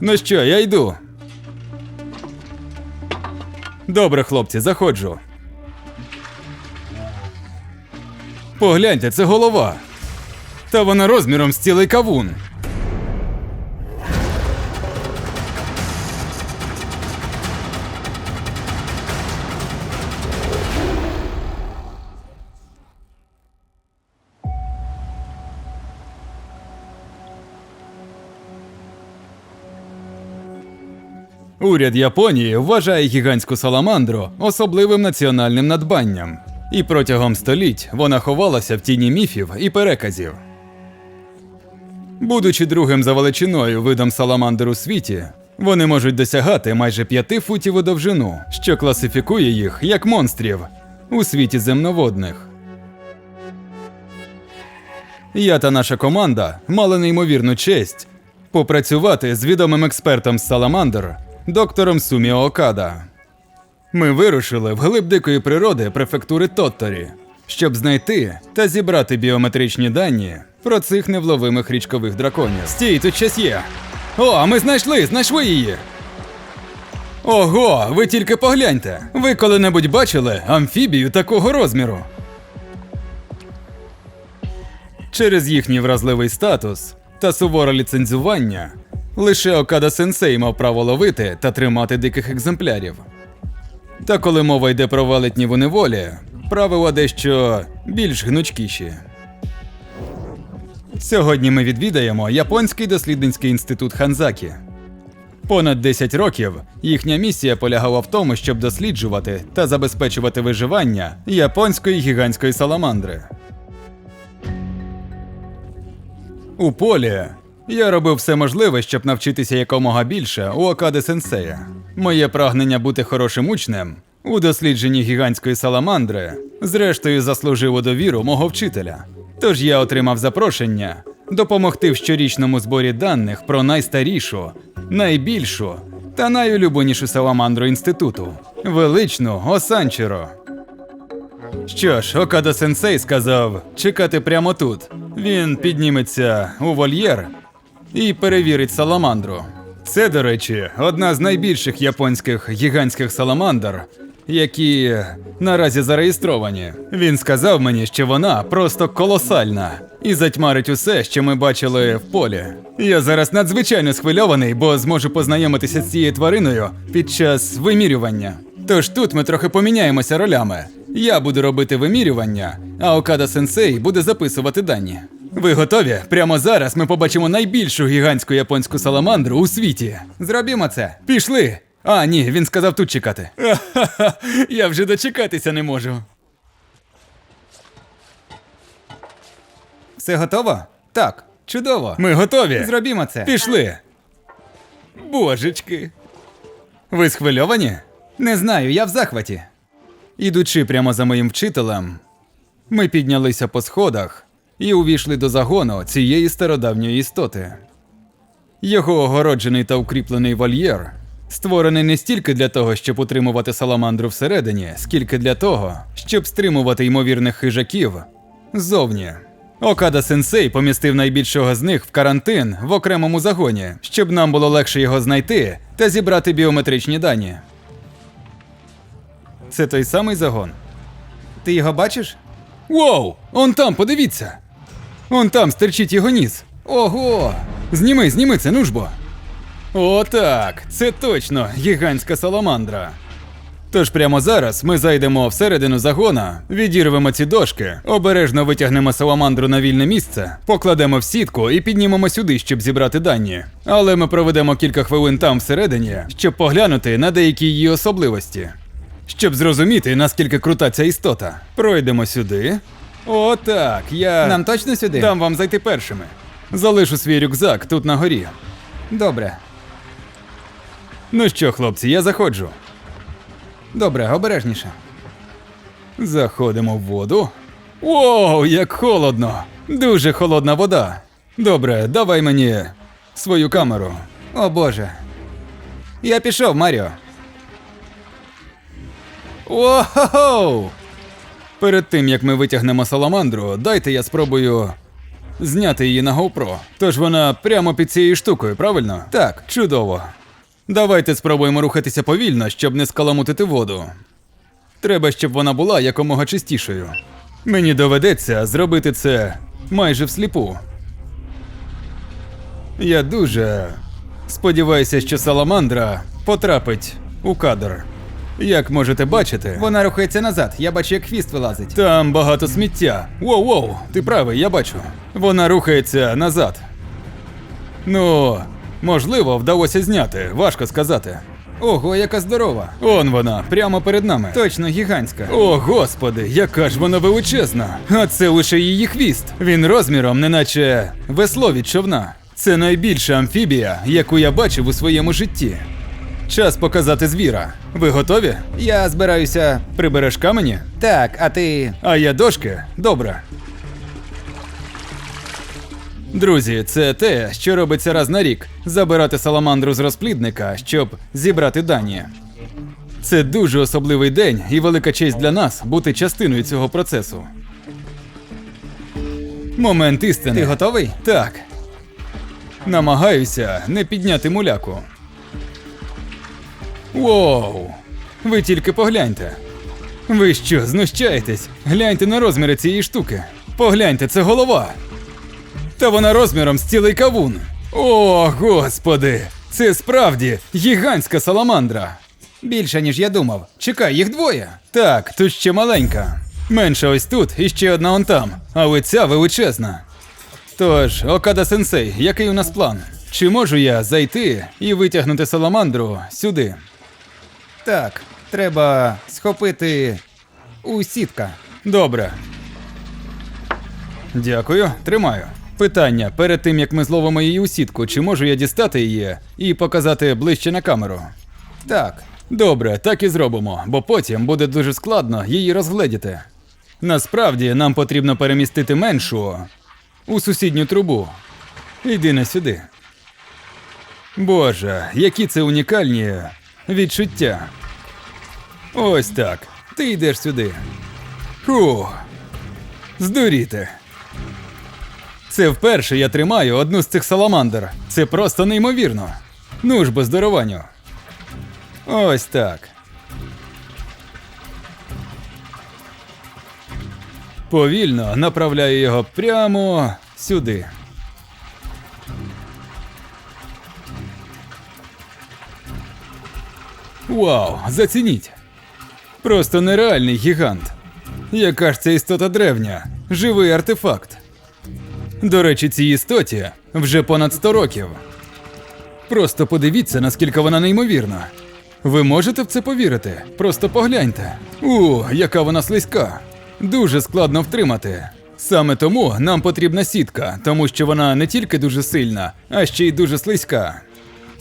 Ну що, я йду. Добре, хлопці, заходжу. Погляньте, це голова. Та вона розміром з цілий кавун. Уряд Японії вважає гігантську саламандру особливим національним надбанням, і протягом століть вона ховалася в тіні міфів і переказів. Будучи другим за величиною видом саламандр у світі, вони можуть досягати майже 5 футів у довжину, що класифікує їх як монстрів у світі земноводних. Я та наша команда мали неймовірну честь попрацювати з відомим експертом з Саламандр, доктором Суміо Окада. Ми вирушили в глиб дикої природи префектури Тотторі, щоб знайти та зібрати біометричні дані про цих невловимих річкових драконів. Стій, тут щось є. О, а ми знайшли, знайшли її. Ого, ви тільки погляньте. Ви коли-небудь бачили амфібію такого розміру? Через їхній вразливий статус та суворе ліцензування лише Окада Сенсей мав право ловити та тримати диких екземплярів. Та коли мова йде про велетні у неволі, правила дещо більш гнучкіші. Сьогодні ми відвідаємо японський дослідницький інститут Ханзакі. Понад 10 років їхня місія полягала в тому, щоб досліджувати та забезпечувати виживання японської гігантської саламандри. У полі я робив все можливе, щоб навчитися якомога більше у Окади Сенсея. Моє прагнення бути хорошим учнем у дослідженні гігантської саламандри, зрештою, заслужило довіру мого вчителя. Тож я отримав запрошення допомогти в щорічному зборі даних про найстарішу, найбільшу та найулюбленішу саламандру інституту величну Осанчеро. Що ж, Окада Сенсей сказав чекати прямо тут. Він підніметься у вольєр і перевірить саламандру. Це, до речі, одна з найбільших японських гігантських саламандр, які наразі зареєстровані. Він сказав мені, що вона просто колосальна і затьмарить усе, що ми бачили в полі. Я зараз надзвичайно схвильований, бо зможу познайомитися з цією твариною під час вимірювання. Тож тут ми трохи поміняємося ролями. Я буду робити вимірювання, а Окада Сенсей буде записувати дані. Ви готові? Прямо зараз ми побачимо найбільшу гігантську японську саламандру у світі. Зробімо це. Пішли. А, ні, він сказав тут чекати. Я вже дочекатися не можу. Все готово? Так, чудово. Ми готові. Зробімо це. Пішли. Божечки. Ви схвильовані? Не знаю, я в захваті. Ідучи прямо за моїм вчителем, ми піднялися по сходах і увійшли до загону цієї стародавньої істоти. Його огороджений та укріплений вольєр створений не стільки для того, щоб утримувати саламандру всередині, скільки для того, щоб стримувати ймовірних хижаків ззовні. Окада Сенсей помістив найбільшого з них в карантин в окремому загоні, щоб нам було легше його знайти та зібрати біометричні дані. Це той самий загон. Ти його бачиш? Воу! Он там, подивіться! Он там стерчить його ніс. Ого! Зніми, зніми це, ну ж бо. Отак, це точно гігантська саламандра. Тож прямо зараз ми зайдемо всередину загона, відірвемо ці дошки, обережно витягнемо саламандру на вільне місце, покладемо в сітку і піднімемо сюди, щоб зібрати дані. Але ми проведемо кілька хвилин там всередині, щоб поглянути на деякі її особливості. Щоб зрозуміти, наскільки крута ця істота. Пройдемо сюди. О, так, я. Нам точно сюди? Дам вам зайти першими. Залишу свій рюкзак тут на горі. Добре. Ну що, хлопці, я заходжу. Добре, обережніше. Заходимо в воду. Воу, як холодно! Дуже холодна вода. Добре, давай мені свою камеру. О боже. Я пішов, Маріо. Воу! Перед тим як ми витягнемо саламандру, дайте я спробую зняти її на GoPro. Тож вона прямо під цією штукою, правильно? Так, чудово. Давайте спробуємо рухатися повільно, щоб не скаламутити воду. Треба, щоб вона була якомога чистішою. Мені доведеться зробити це майже всліпу. Я дуже сподіваюся, що саламандра потрапить у кадр. Як можете бачити, Вона рухається назад, я бачу, як хвіст вилазить. там багато сміття. Воу-воу, ти правий, я бачу. Вона рухається назад. Ну, можливо, вдалося зняти, важко сказати. Ого, яка здорова. Он вона, прямо перед нами. Точно гігантська. О, господи, яка ж вона величезна! А це лише її хвіст. Він розміром, неначе весло від човна. Це найбільша амфібія, яку я бачив у своєму житті. Час показати звіра. Ви готові? Я збираюся. Прибереш камені? Так, а ти. А я дошки? Добре. Друзі, це те, що робиться раз на рік забирати саламандру з розплідника, щоб зібрати дані. Це дуже особливий день і велика честь для нас бути частиною цього процесу. Момент істини. Ти готовий? Так. Намагаюся не підняти муляку. Воу! Ви тільки погляньте. Ви що, знущаєтесь? Гляньте на розміри цієї штуки. Погляньте, це голова. Та вона розміром з цілий кавун. О, господи! Це справді гігантська саламандра. Більше, ніж я думав. Чекай, їх двоє. Так, тут ще маленька. Менша ось тут і ще одна он там, але ця величезна. Тож, Окада сенсей, який у нас план? Чи можу я зайти і витягнути саламандру сюди? Так, треба схопити у сітка. Добре. Дякую, тримаю. Питання: перед тим як ми зловимо її у сітку, чи можу я дістати її і показати ближче на камеру? Так. Добре, так і зробимо, бо потім буде дуже складно її розгледіти. Насправді нам потрібно перемістити меншу у сусідню трубу. Йди не сюди. Боже, які це унікальні відчуття. Ось так. Ти йдеш сюди. Фух. Здуріти. Це вперше я тримаю одну з цих саламандр. Це просто неймовірно. Ну ж бо здорованню. Ось так. Повільно направляю його прямо сюди. Вау, зацініть. Просто нереальний гігант. Яка ж це істота древня, живий артефакт. До речі, цій істоті вже понад 100 років. Просто подивіться, наскільки вона неймовірна. Ви можете в це повірити? Просто погляньте. У, яка вона слизька. Дуже складно втримати. Саме тому нам потрібна сітка, тому що вона не тільки дуже сильна, а ще й дуже слизька.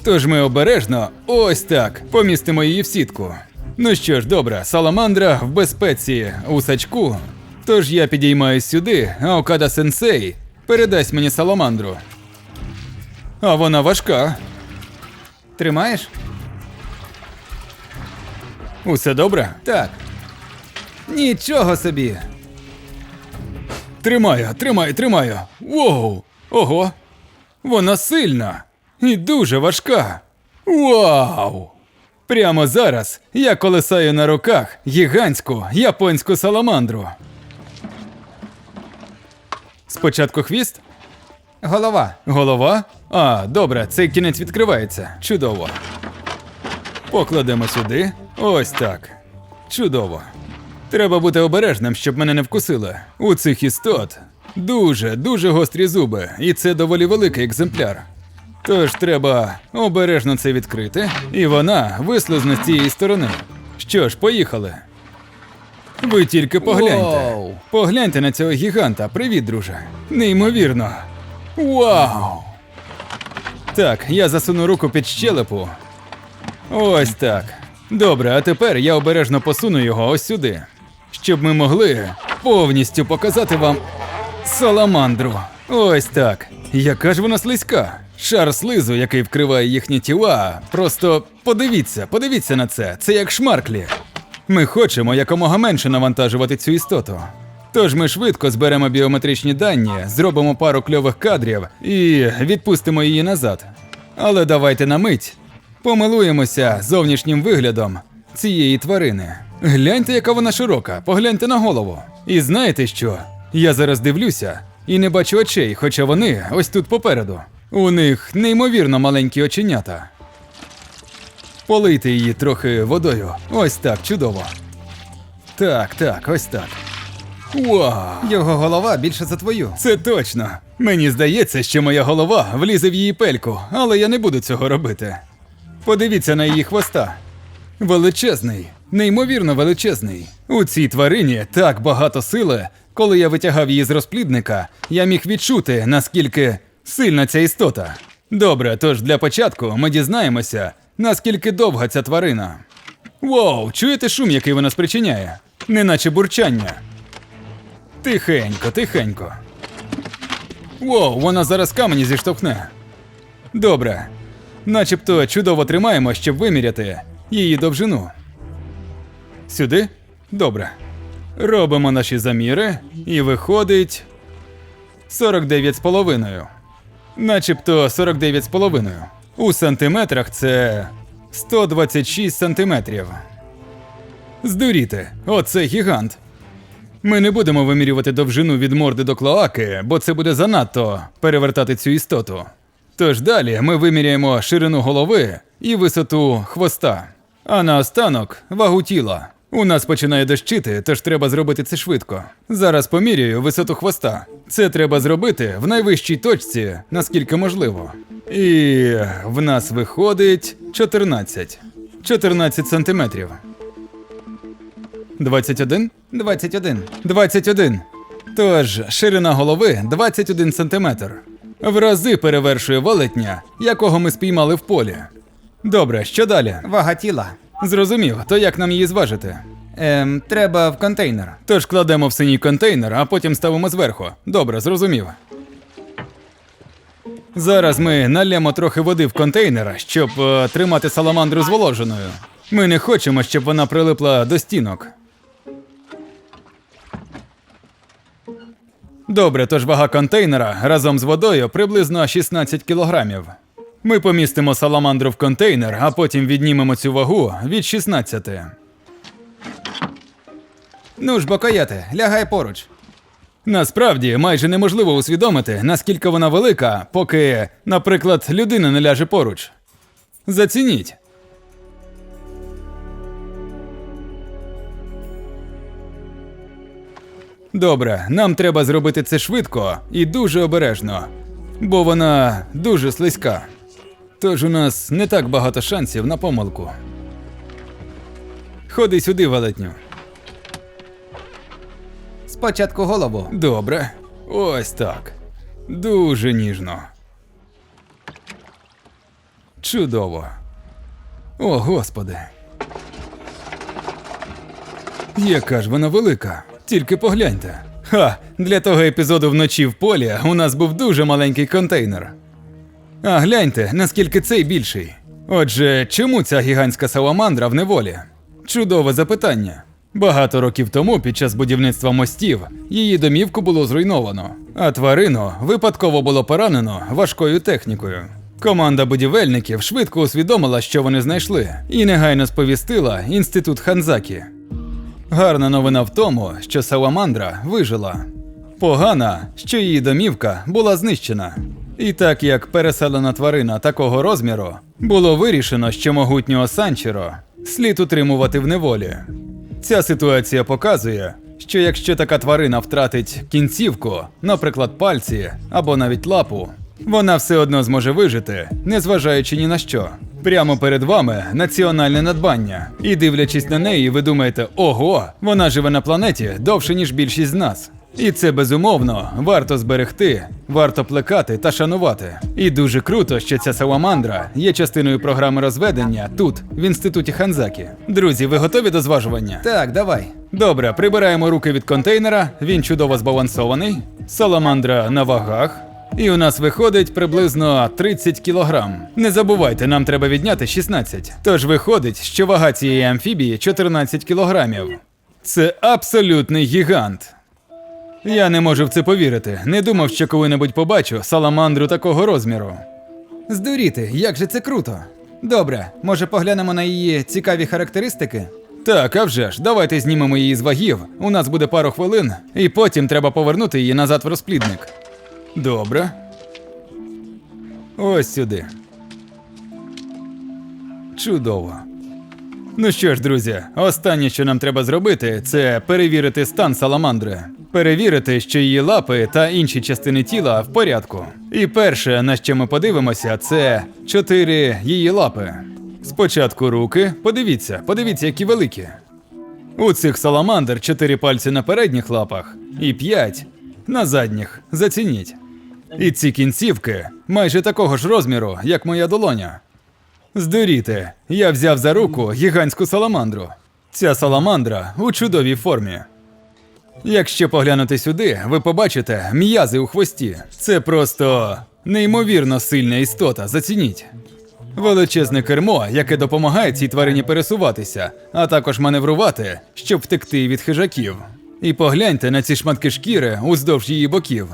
Тож ми обережно, ось так, помістимо її в сітку. Ну що ж, добре, саламандра в безпеці у сачку. Тож я підіймаюсь сюди, а Окада сенсей передасть мені саламандру. А вона важка. Тримаєш? Усе добре? Так. Нічого собі. Тримаю, тримаю, тримаю. Воу! Ого! Вона сильна і дуже важка. Вау! Прямо зараз я колесаю на руках гігантську японську саламандру. Спочатку хвіст, Голова. голова. А, добре, цей кінець відкривається. Чудово. Покладемо сюди. Ось так. Чудово. Треба бути обережним, щоб мене не вкусили. У цих істот дуже, дуже гострі зуби, і це доволі великий екземпляр. Тож треба обережно це відкрити, і вона вислизне з цієї сторони. Що ж, поїхали. Ви тільки погляньте. Воу. Погляньте на цього гіганта. Привіт, друже. Неймовірно. Вау! Так, я засуну руку під щелепу. Ось так. Добре, а тепер я обережно посуну його ось сюди, щоб ми могли повністю показати вам саламандру. Ось так. Яка ж вона слизька. Шар слизу, який вкриває їхні тіла. Просто подивіться, подивіться на це. Це як шмарклі. Ми хочемо якомога менше навантажувати цю істоту. Тож ми швидко зберемо біометричні дані, зробимо пару кльових кадрів і відпустимо її назад. Але давайте на мить помилуємося зовнішнім виглядом цієї тварини. Гляньте, яка вона широка, погляньте на голову. І знаєте що? Я зараз дивлюся і не бачу очей, хоча вони ось тут попереду. У них неймовірно маленькі оченята. Полийте її трохи водою. Ось так, чудово. Так, так, ось так. Вау! Його голова більше за твою. Це точно. Мені здається, що моя голова влізе в її пельку, але я не буду цього робити. Подивіться на її хвоста. Величезний, неймовірно величезний. У цій тварині так багато сили. Коли я витягав її з розплідника, я міг відчути, наскільки сильна ця істота. Добре, тож для початку ми дізнаємося, наскільки довга ця тварина. Воу, чуєте шум, який вона спричиняє? Неначе бурчання. Тихенько, тихенько. Воу, вона зараз камені зіштовхне. Добре. Начебто чудово тримаємо, щоб виміряти її довжину. Сюди? Добре. Робимо наші заміри і виходить 49,5. Начебто 49,5. У сантиметрах це 126 сантиметрів. Здуріти, оце гігант. Ми не будемо вимірювати довжину від морди до клоаки, бо це буде занадто перевертати цю істоту. Тож далі ми виміряємо ширину голови і висоту хвоста. А наостанок вагу тіла. У нас починає дощити, тож треба зробити це швидко. Зараз поміряю висоту хвоста. Це треба зробити в найвищій точці, наскільки можливо. І в нас виходить 14. 14 сантиметрів. 21? 21. 21. Тож ширина голови 21 сантиметр. В рази перевершує велетня, якого ми спіймали в полі. Добре, що далі? Вага тіла. Зрозумів, то як нам її зважити? Ем, треба в контейнер. Тож кладемо в синій контейнер, а потім ставимо зверху. Добре, зрозумів. Зараз ми нальємо трохи води в контейнер, щоб е, тримати саламандру зволоженою. Ми не хочемо, щоб вона прилипла до стінок. Добре, тож вага контейнера разом з водою приблизно 16 кілограмів. Ми помістимо саламандру в контейнер, а потім віднімемо цю вагу від 16. Ну ж, бокоєте, лягай поруч. Насправді майже неможливо усвідомити, наскільки вона велика, поки, наприклад, людина не ляже поруч. Зацініть. Добре, нам треба зробити це швидко і дуже обережно, бо вона дуже слизька. Тож у нас не так багато шансів на помилку. Ходи сюди, велетню. Спочатку голову. Добре. Ось так. Дуже ніжно. Чудово. О, господи. Яка ж вона велика. Тільки погляньте. Ха, для того епізоду вночі в полі у нас був дуже маленький контейнер. А гляньте, наскільки цей більший. Отже, чому ця гігантська саламандра в неволі? Чудове запитання. Багато років тому, під час будівництва мостів, її домівку було зруйновано, а тварину випадково було поранено важкою технікою. Команда будівельників швидко усвідомила, що вони знайшли, і негайно сповістила інститут Ханзакі. Гарна новина в тому, що Саламандра вижила. Погана, що її домівка була знищена. І так як переселена тварина такого розміру, було вирішено, що могутнього Санчіро слід утримувати в неволі. Ця ситуація показує, що якщо така тварина втратить кінцівку, наприклад, пальці або навіть лапу, вона все одно зможе вижити, незважаючи ні на що. Прямо перед вами національне надбання. І дивлячись на неї, ви думаєте, ого, вона живе на планеті довше, ніж більшість з нас. І це безумовно варто зберегти, варто плекати та шанувати. І дуже круто, що ця саламандра є частиною програми розведення тут, в інституті Ханзакі. Друзі, ви готові до зважування? Так, давай. Добре, прибираємо руки від контейнера, він чудово збалансований. Саламандра на вагах. І у нас виходить приблизно 30 кілограм. Не забувайте, нам треба відняти 16. Тож виходить, що вага цієї амфібії 14 кілограмів. Це абсолютний гігант. Я не можу в це повірити. Не думав, що коли-небудь побачу саламандру такого розміру. Здуріти, як же це круто. Добре, може поглянемо на її цікаві характеристики? Так, а вже ж, давайте знімемо її з вагів. У нас буде пару хвилин, і потім треба повернути її назад в розплідник. Добре. Ось сюди. Чудово. Ну що ж, друзі, останнє, що нам треба зробити, це перевірити стан саламандри. Перевірити, що її лапи та інші частини тіла в порядку. І перше, на що ми подивимося, це чотири її лапи. Спочатку руки. Подивіться, подивіться, які великі. У цих саламандр чотири пальці на передніх лапах і п'ять на задніх. Зацініть. І ці кінцівки майже такого ж розміру, як моя долоня. Здуріти, я взяв за руку гігантську саламандру. Ця саламандра у чудовій формі. Якщо поглянути сюди, ви побачите м'язи у хвості. Це просто неймовірно сильна істота, зацініть. Величезне кермо, яке допомагає цій тварині пересуватися, а також маневрувати, щоб втекти від хижаків. І погляньте на ці шматки шкіри уздовж її боків.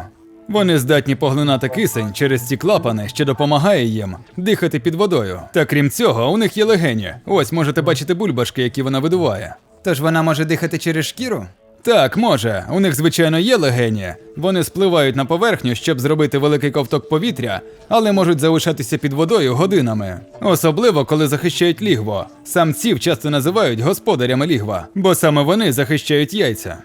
Вони здатні поглинати кисень через ці клапани, що допомагає їм дихати під водою. Та крім цього, у них є легені. Ось можете бачити бульбашки, які вона видуває. Тож вона може дихати через шкіру? Так, може. У них, звичайно, є легені. Вони спливають на поверхню, щоб зробити великий ковток повітря, але можуть залишатися під водою годинами. Особливо, коли захищають лігво. Самців часто називають господарями лігва, бо саме вони захищають яйця.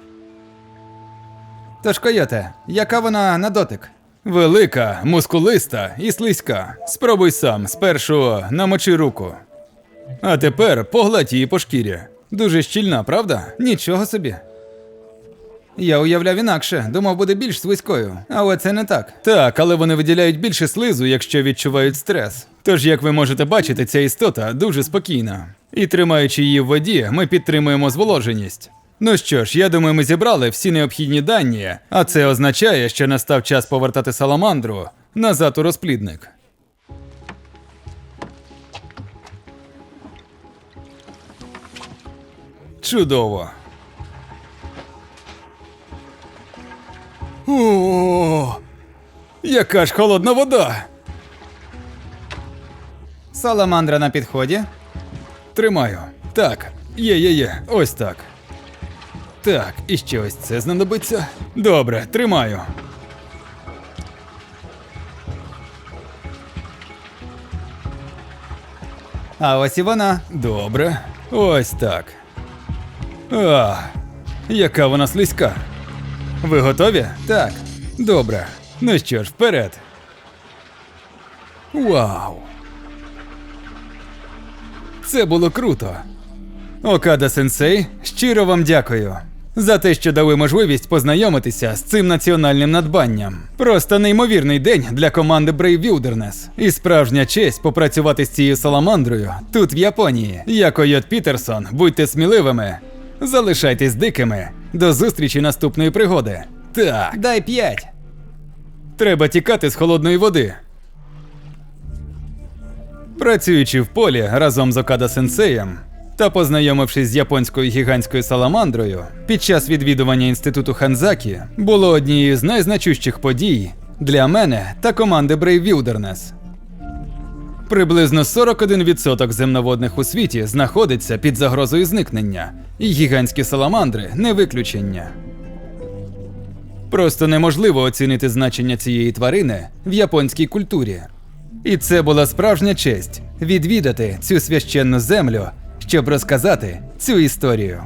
Тож, койоте, яка вона на дотик? Велика, мускулиста і слизька. Спробуй сам, спершу намочи руку. А тепер погладь її по шкірі. Дуже щільна, правда? Нічого собі. Я уявляв інакше, думав, буде більш слизькою, але це не так. Так, але вони виділяють більше слизу, якщо відчувають стрес. Тож, як ви можете бачити, ця істота дуже спокійна. І тримаючи її в воді, ми підтримуємо зволоженість. Ну що ж, я думаю, ми зібрали всі необхідні дані, а це означає, що настав час повертати саламандру назад у розплідник. Чудово. О, яка ж холодна вода! Саламандра на підході. Тримаю. Так, є, є, є. Ось так. Так, і ще ось це знадобиться. Добре, тримаю. А ось і вона. Добре. Ось так. А, яка вона слизька. Ви готові? Так. Добре. Ну що ж, вперед. Вау. Це було круто. Окада сенсей, щиро вам дякую. За те, що дали можливість познайомитися з цим національним надбанням. Просто неймовірний день для команди Brave Wilderness. І справжня честь попрацювати з цією саламандрою тут, в Японії. Я Койот Пітерсон, будьте сміливими. Залишайтесь дикими. До зустрічі наступної пригоди. Так. Дай п'ять. Треба тікати з холодної води. Працюючи в полі разом з Окада Сенсеєм та познайомившись з японською гігантською саламандрою, під час відвідування інституту Ханзакі було однією з найзначущих подій для мене та команди Brave Wilderness. Приблизно 41% земноводних у світі знаходиться під загрозою зникнення, і гігантські саламандри не виключення. Просто неможливо оцінити значення цієї тварини в японській культурі. І це була справжня честь відвідати цю священну землю, щоб розказати цю історію.